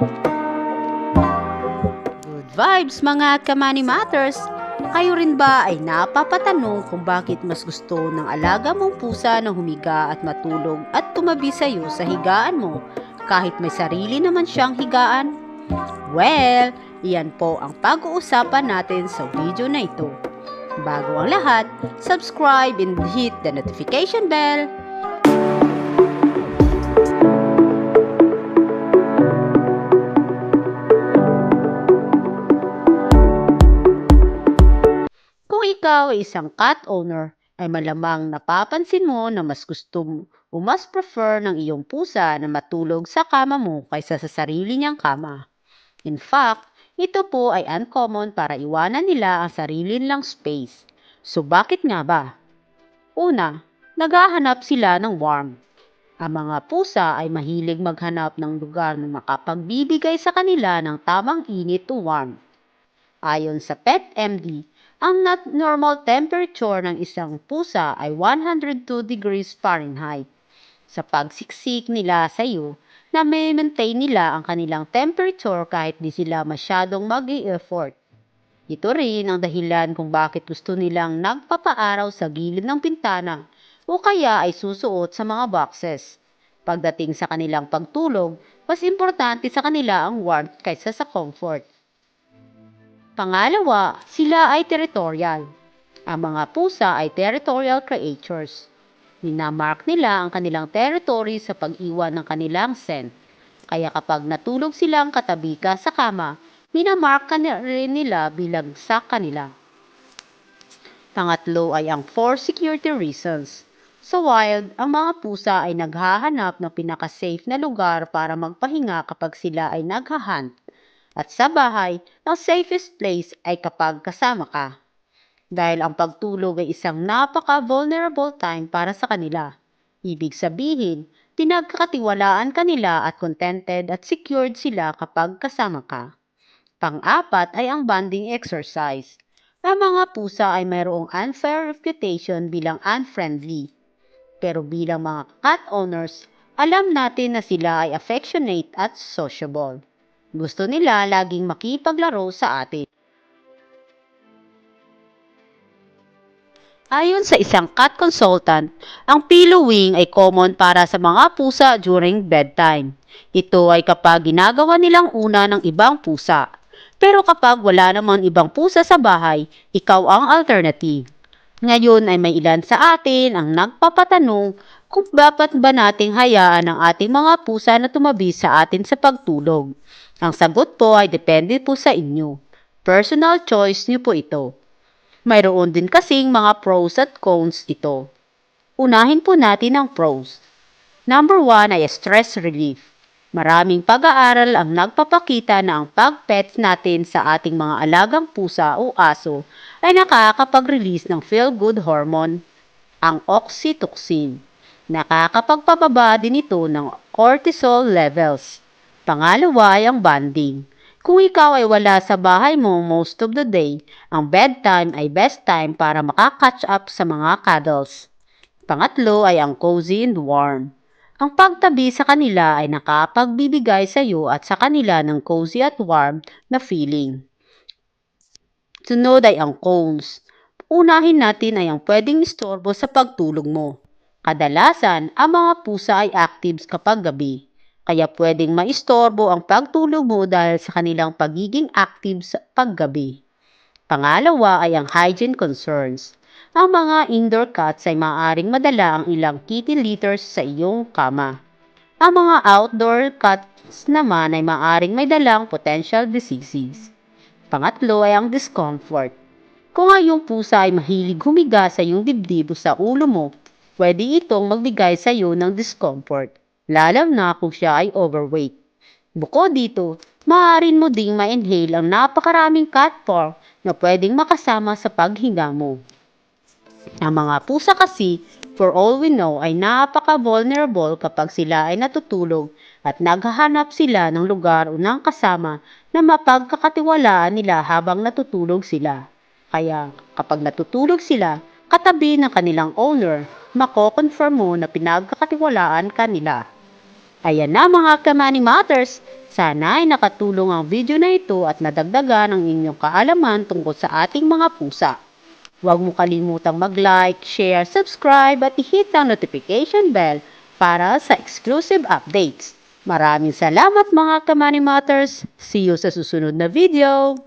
Good vibes mga Kamani Matters! Kayo rin ba ay napapatanong kung bakit mas gusto ng alaga mong pusa na humiga at matulog at tumabi sa iyo sa higaan mo kahit may sarili naman siyang higaan? Well, iyan po ang pag-uusapan natin sa video na ito. Bago ang lahat, subscribe and hit the notification bell ikaw ay isang cat owner, ay malamang napapansin mo na mas gusto o mas prefer ng iyong pusa na matulog sa kama mo kaysa sa sarili niyang kama. In fact, ito po ay uncommon para iwanan nila ang sarili nilang space. So bakit nga ba? Una, naghahanap sila ng warm. Ang mga pusa ay mahilig maghanap ng lugar na makapagbibigay sa kanila ng tamang init to warm. Ayon sa PetMD, ang nat- normal temperature ng isang pusa ay 102 degrees Fahrenheit. Sa pagsiksik nila sa iyo, na may maintain nila ang kanilang temperature kahit di sila masyadong mag effort Ito rin ang dahilan kung bakit gusto nilang nagpapaaraw sa gilid ng pintana o kaya ay susuot sa mga boxes. Pagdating sa kanilang pagtulog, mas importante sa kanila ang warmth kaysa sa comfort. Pangalawa, sila ay territorial. Ang mga pusa ay territorial creatures. Minamark nila ang kanilang territory sa pag-iwan ng kanilang scent. Kaya kapag natulog silang katabi ka sa kama, minamark ka rin nila bilang sa kanila. Pangatlo ay ang for security reasons. Sa wild, ang mga pusa ay naghahanap ng pinaka-safe na lugar para magpahinga kapag sila ay naghahunt. At sa bahay, ang safest place ay kapag kasama ka. Dahil ang pagtulog ay isang napaka-vulnerable time para sa kanila. Ibig sabihin, pinagkakatiwalaan kanila at contented at secured sila kapag kasama ka. Pang-apat ay ang bonding exercise. Ang mga pusa ay mayroong unfair reputation bilang unfriendly. Pero bilang mga cat owners, alam natin na sila ay affectionate at sociable. Gusto nila laging makipaglaro sa atin. Ayon sa isang cat consultant, ang pillowing ay common para sa mga pusa during bedtime. Ito ay kapag ginagawa nilang una ng ibang pusa. Pero kapag wala namang ibang pusa sa bahay, ikaw ang alternative. Ngayon ay may ilan sa atin ang nagpapatanong kung dapat ba nating hayaan ang ating mga pusa na tumabi sa atin sa pagtulog. Ang sagot po ay depende po sa inyo. Personal choice niyo po ito. Mayroon din kasing mga pros at cons ito. Unahin po natin ang pros. Number one ay stress relief. Maraming pag-aaral ang nagpapakita na ang pag-pet natin sa ating mga alagang pusa o aso ay nakakapag-release ng feel-good hormone, ang oxytocin. Nakakapagpababa din ito ng cortisol levels. Pangalawa ay ang bonding. Kung ikaw ay wala sa bahay mo most of the day, ang bedtime ay best time para makakatch up sa mga cuddles. Pangatlo ay ang cozy and warm. Ang pagtabi sa kanila ay nakapagbibigay sa iyo at sa kanila ng cozy at warm na feeling. Sunod ay ang cons. Unahin natin ay ang pwedeng istorbo sa pagtulog mo. Kadalasan, ang mga pusa ay active kapag gabi. Kaya pwedeng maistorbo ang pagtulog mo dahil sa kanilang pagiging active sa paggabi. Pangalawa ay ang hygiene concerns. Ang mga indoor cats ay maaaring madala ang ilang kitty litters sa iyong kama. Ang mga outdoor cats naman ay maaaring may dalang potential diseases. Pangatlo ay ang discomfort. Kung ang iyong pusa ay mahilig humiga sa iyong dibdib o sa ulo mo, pwede itong magbigay sa iyo ng discomfort lalo na kung siya ay overweight. Bukod dito, maaaring mo ding ma-inhale ang napakaraming cat fur na pwedeng makasama sa paghinga mo. Ang mga pusa kasi, for all we know, ay napaka-vulnerable kapag sila ay natutulog at naghahanap sila ng lugar o ng kasama na mapagkakatiwalaan nila habang natutulog sila. Kaya kapag natutulog sila, katabi ng kanilang owner, mako-confirm mo na pinagkakatiwalaan kanila. Ayan na mga Kamani Matters. Sana ay nakatulong ang video na ito at nadagdagan ang inyong kaalaman tungkol sa ating mga pusa. Huwag mo kalimutang mag-like, share, subscribe at i-hit ang notification bell para sa exclusive updates. Maraming salamat mga Kamani Matters. See you sa susunod na video.